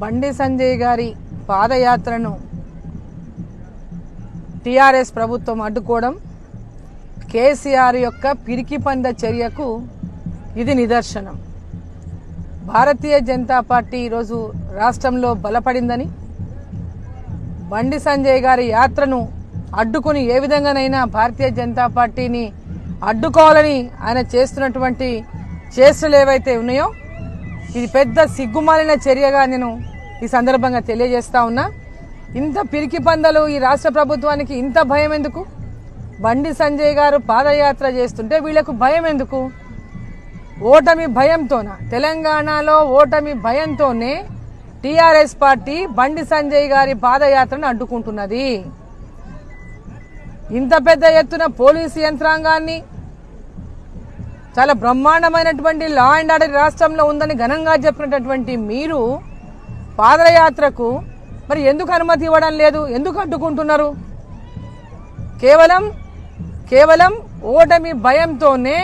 బండి సంజయ్ గారి పాదయాత్రను టీఆర్ఎస్ ప్రభుత్వం అడ్డుకోవడం కేసీఆర్ యొక్క పిరికి పంద చర్యకు ఇది నిదర్శనం. భారతీయ జనతా పార్టీ ఈరోజు రాష్ట్రంలో బలపడిందని బండి సంజయ్ గారి యాత్రను అడ్డుకుని ఏ విధంగానైనా భారతీయ జనతా పార్టీని అడ్డుకోవాలని ఆయన చేస్తున్నటువంటి చేష్టలు ఏవైతే ఉన్నాయో ఇది పెద్ద సిగ్గుమాలిన చర్యగా నేను ఈ సందర్భంగా తెలియజేస్తా ఉన్నా. ఇంత పిరికి పందలు ఈ రాష్ట్ర ప్రభుత్వానికి ఇంత భయం ఎందుకు? బండి సంజయ్ గారు పాదయాత్ర చేస్తుంటే వీళ్ళకు భయం ఎందుకు? ఓటమి భయంతోన? తెలంగాణలో ఓటమి భయంతోనే టీఆర్ఎస్ పార్టీ బండి సంజయ్ గారి పాదయాత్రను అడ్డుకుంటున్నది. ఇంత పెద్ద ఎత్తున పోలీసు యంత్రాంగాన్ని చాలా బ్రహ్మాండమైనటువంటి లా అండ్ ఆర్డర్ రాష్ట్రంలో ఉందని ఘనంగా చెప్పినటువంటి మీరు పాదయాత్రకు మరి ఎందుకు అనుమతి ఇవ్వడం లేదు? ఎందుకు అడ్డుకుంటున్నారు? కేవలం కేవలం ఓటమి భయంతోనే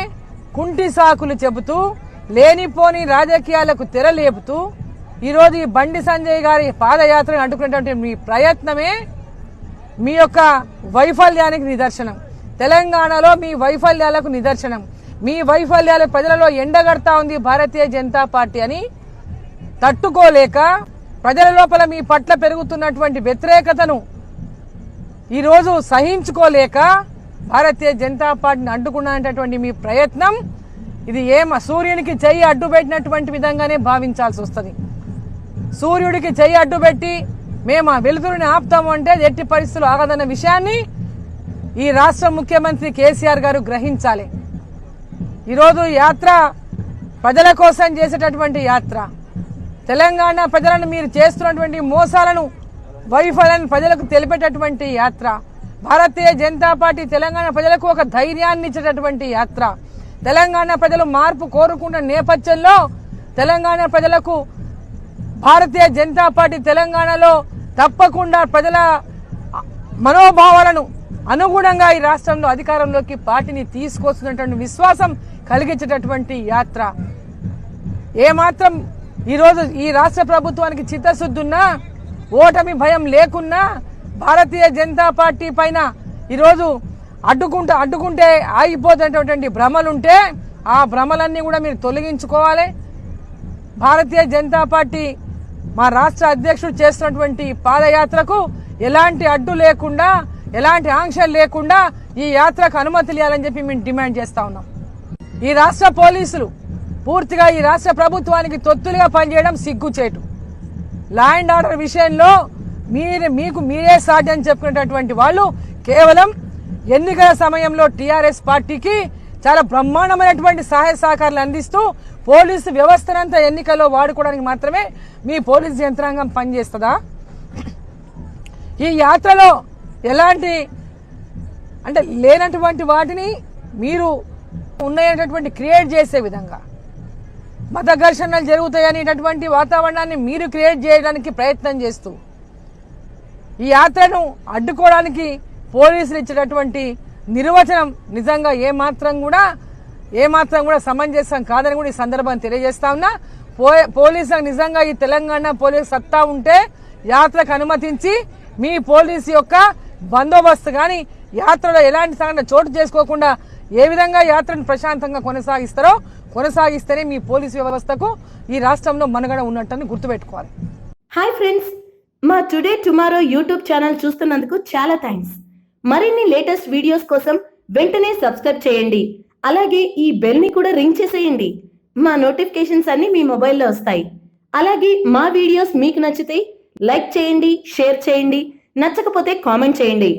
కుంటి సాకులు చెబుతూ లేనిపోని రాజకీయాలకు తెరలేపుతూ ఈరోజు ఈ బండి సంజయ్ గారి పాదయాత్రను అడ్డుకునేటువంటి మీ ప్రయత్నమే మీ యొక్క వైఫల్యానికి నిదర్శనం. తెలంగాణలో మీ వైఫల్యాలకు నిదర్శనం. మీ వైఫల్యాలు ప్రజలలో ఎండగడతా ఉంది భారతీయ జనతా పార్టీ అని తట్టుకోలేక ప్రజల లోపల మీ పట్ల పెరుగుతున్నటువంటి వ్యతిరేకతను ఈరోజు సహించుకోలేక భారతీయ జనతా పార్టీని అడ్డుకున్నటువంటి మీ ప్రయత్నం ఇది ఏమ సూర్యునికి చెయ్యి అడ్డు పెట్టినటువంటి విధంగానే భావించాల్సి వస్తుంది. సూర్యుడికి చెయ్యి అడ్డుపెట్టి మేము ఆ వెలుతురుని ఆపుతాము అంటే ఎట్టి పరిస్థితులు ఆగదన్న విషయాన్ని ఈ రాష్ట్ర ముఖ్యమంత్రి కేసీఆర్ గారు గ్రహించాలి. ఈరోజు యాత్ర ప్రజల కోసం చేసేటటువంటి యాత్ర. తెలంగాణ ప్రజలను మీరు చేస్తున్నటువంటి మోసాలను వైఫల్యాన్ని ప్రజలకు తెలిపేటటువంటి యాత్ర. భారతీయ జనతా పార్టీ తెలంగాణ ప్రజలకు ఒక ధైర్యాన్ని ఇచ్చేటటువంటి యాత్ర. తెలంగాణ ప్రజలు మార్పు కోరుకున్న నేపథ్యంలో తెలంగాణ ప్రజలకు భారతీయ జనతా పార్టీ తెలంగాణలో తప్పకుండా ప్రజల మనోభావాలను అనుగుణంగా ఈ రాష్ట్రంలో అధికారంలోకి పార్టీని తీసుకొస్తున్నటువంటి విశ్వాసం కలిగించేటటువంటి యాత్ర. ఏమాత్రం ఈరోజు ఈ రాష్ట్ర ప్రభుత్వానికి చిత్తశుద్ధున్నా ఓటమి భయం లేకున్నా భారతీయ జనతా పార్టీ పైన ఈరోజు అడ్డుకుంటూ అడ్డుకుంటే ఆగిపోతున్నటువంటి భ్రమలుంటే ఆ భ్రమలన్నీ కూడా మీరు తొలగించుకోవాలి. భారతీయ జనతా పార్టీ మా రాష్ట్ర అధ్యక్షుడు చేస్తున్నటువంటి పాదయాత్రకు ఎలాంటి అడ్డు లేకుండా ఎలాంటి ఆంక్షలు లేకుండా ఈ యాత్రకు అనుమతులు ఇవ్వాలని చెప్పి మేము డిమాండ్ చేస్తా ఉన్నాం. ఈ రాష్ట్ర పోలీసులు పూర్తిగా ఈ రాష్ట్ర ప్రభుత్వానికి తొత్తులుగా పనిచేయడం సిగ్గుచేటు. లా అండ్ ఆర్డర్ విషయంలో మీరే మీకు మీరే సాటి అని చెప్పుకునేటటువంటి వాళ్ళు కేవలం ఎన్నికల సమయంలో టీఆర్ఎస్ పార్టీకి చాలా బ్రహ్మాండమైనటువంటి సహాయ సహకారాలు అందిస్తూ పోలీసు వ్యవస్థనంతా ఎన్నికల్లో వాడుకోవడానికి మాత్రమే మీ పోలీసు యంత్రాంగం పనిచేస్తుందా? ఈ యాత్రలో ఎలాంటి అంటే లేనటువంటి వాటిని మీరు ఉన్నాయనేటటువంటి క్రియేట్ చేసే విధంగా మత ఘర్షణలు జరుగుతాయనేటటువంటి వాతావరణాన్ని మీరు క్రియేట్ చేయడానికి ప్రయత్నం చేస్తూ ఈ యాత్రను అడ్డుకోవడానికి పోలీసులు ఇచ్చేటటువంటి నిర్వచనం నిజంగా ఏమాత్రం కూడా ఏమాత్రం కూడా సమంజసం కాదని కూడా ఈ సందర్భాన్ని తెలియజేస్తా ఉన్నా. పో- పోలీసులకు నిజంగా ఈ తెలంగాణ పోలీసు సత్తా ఉంటే యాత్రకు అనుమతించి మీ పోలీసు యొక్క బందోబస్తు కానీ యాత్రలో ఎలాంటి సంఘటన చోటు చేసుకోకుండా ఏ విధంగా యాత్రను ప్రశాంతంగా కొనసాగిస్తారో కొనసాగిస్తేనే మీ పోలీసు వ్యవస్థకు ఈ రాష్ట్రంలో మనుగడ ఉన్నట్టని గుర్తుపెట్టుకోవాలి. హాయ్ ఫ్రెండ్స్ మా టుడే టుమారో యూట్యూబ్ ఛానల్ చూస్తున్నందుకు చాలా థ్యాంక్స్ మరిన్ని లేటెస్ట్ వీడియోస్ కోసం వెంటనే సబ్స్క్రైబ్ చేయండి. అలాగే ఈ బెల్ని కూడా రింగ్ చేసేయండి. మా నోటిఫికేషన్స్ అన్ని మీ మొబైల్లో వస్తాయి. అలాగే మా వీడియోస్ మీకు నచ్చితే లైక్ చేయండి షేర్ చేయండి నచ్చకపోతే కామెంట్ చేయండి.